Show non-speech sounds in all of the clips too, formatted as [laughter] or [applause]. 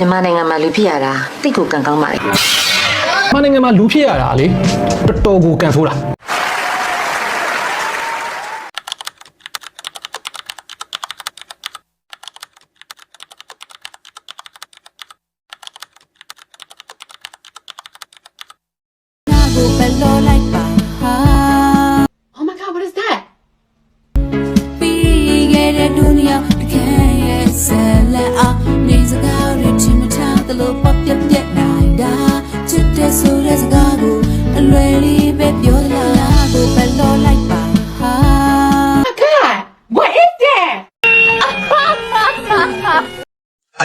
မြန်မာနိုင်ငံမှာလူဖြစ်ရတာတိတ်ကိုကံကောင်းပါလေမနိုင်ငံမှာလူဖြစ်ရတာလေတော်တော်ကိုကန်ဆိုးတာကိုဘယ်လိုလိုက်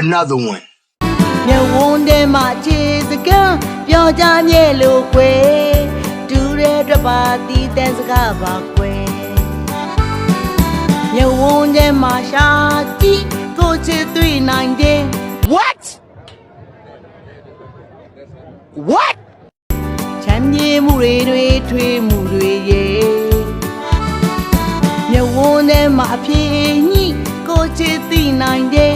another one မြဝန်းထဲမှာခြေစကားပြောကြမြဲလို့ခွေဒူရဲတပါတီတန်စကားပါခွေမြဝန်းထဲမှာရှာတီကိုချစ်တွေ့နိုင်တယ် What What ချမ်းမြေမှုတွေတွေထွေးမှုတွေရေမြဝန်းထဲမှာအဖြစ်ညိကိုချစ်သိနိုင်တယ်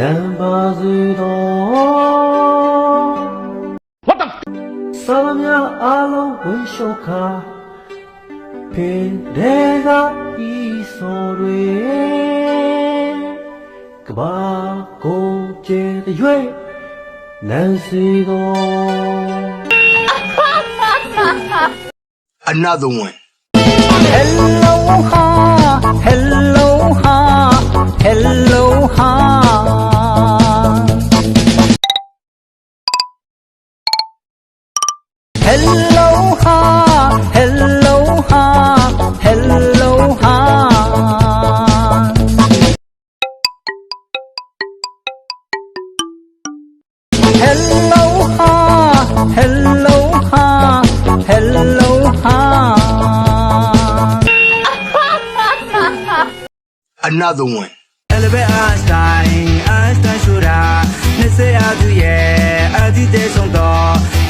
လမ်းပါစေတော် What the ဆရာမအားလုံးဝင်လျှော်ခါဖင်တဲ့ကဤဆိုတွေကဘာကိုကျဲတဲ့ရွေးလမ်းစီတော် Another one Hello, ha, hello, ha, hello, ha. Hello, ha, hello, ha, hello, ha. Another one. Elbe Einstein, Einstein should I? နှစ်ဆယ်အားသူရဲ့အကြီးသေးဆုံးသော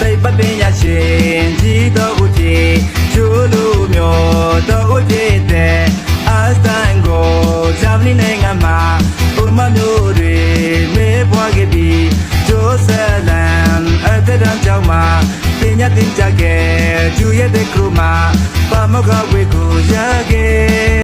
သိပ္ပပညာရှင်ကြီးတော်ဦးကြီးကျိုးလူမျိုးတော်ဦးကြီးတဲ့အစတန်ကိုဂျာမနီနိုင်ငံမှာပုံမှန်မျိုးတွေမေးပွားခဲ့ပြီးဂျိုးဆယ်လန်အသက်တမ်းကြောင့်မှာပညာသင်ကြားခဲ့ကျူရဲ့တဲ့ကရူမှာပါမောကဝေကိုရခဲ့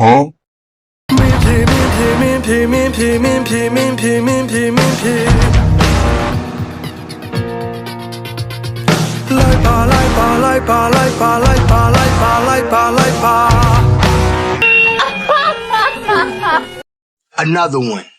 嗯。来吧来吧来吧来吧来吧来吧来吧来吧。哈哈。Another one。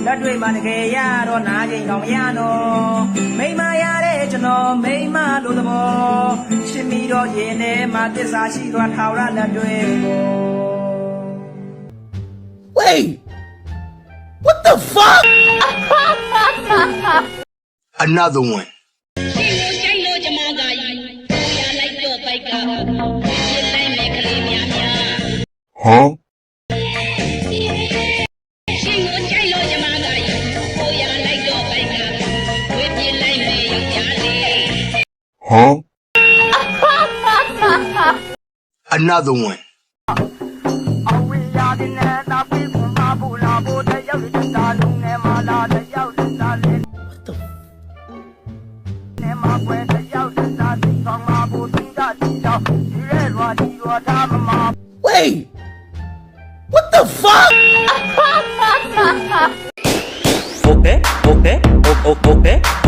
Wait, what the fuck? [laughs] Another one. Huh? Huh? [laughs] Another one. What the Wait! What the fuck? [laughs] Okay. Okay. Okay. ope.